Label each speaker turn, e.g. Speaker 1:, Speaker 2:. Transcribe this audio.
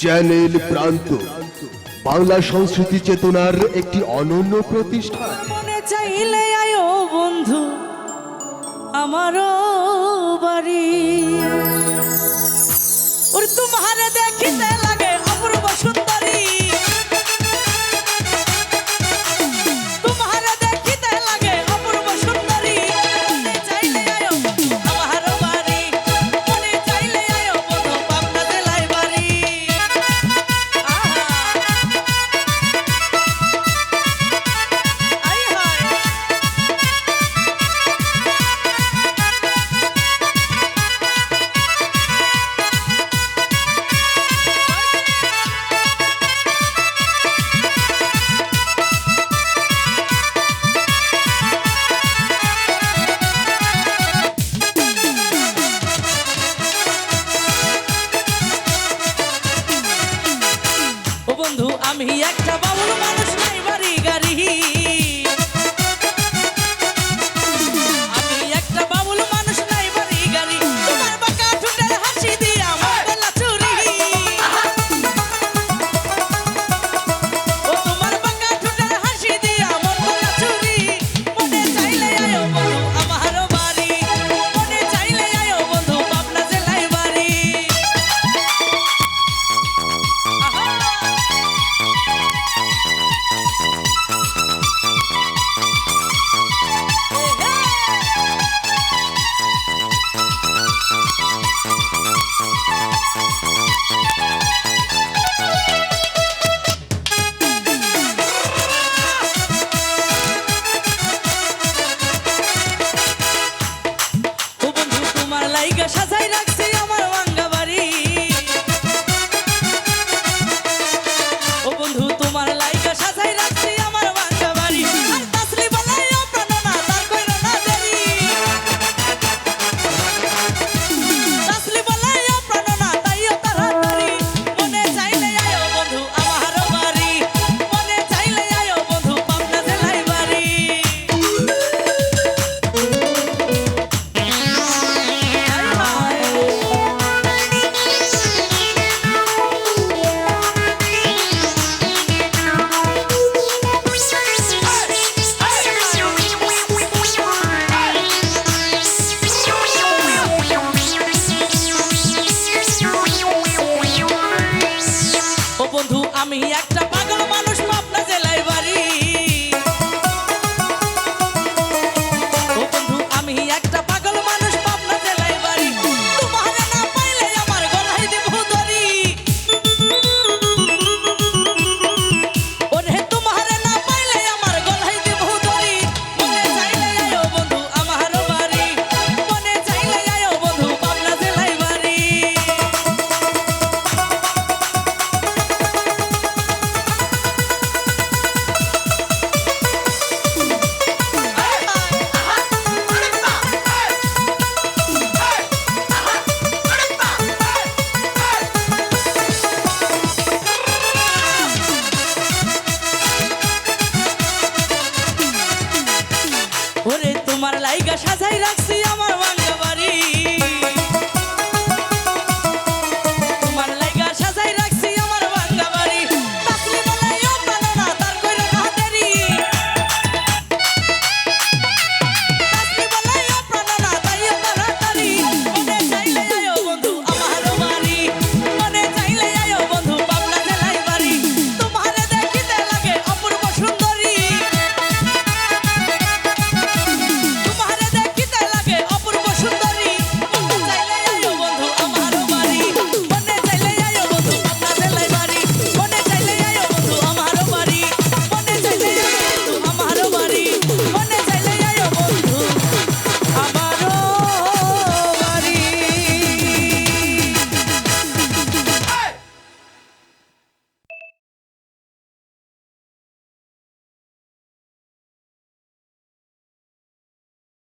Speaker 1: Channel প্রান্ত। বাংলা সংস্কৃতি চেতনার একটি অনন্য প্রতিষ্ঠান
Speaker 2: চাইলে আয়ো বন্ধু, আমারও বাড়ি। ওর দেখি দেখ আমি এক তোমার লাইগা সাজাই রাখছি আমার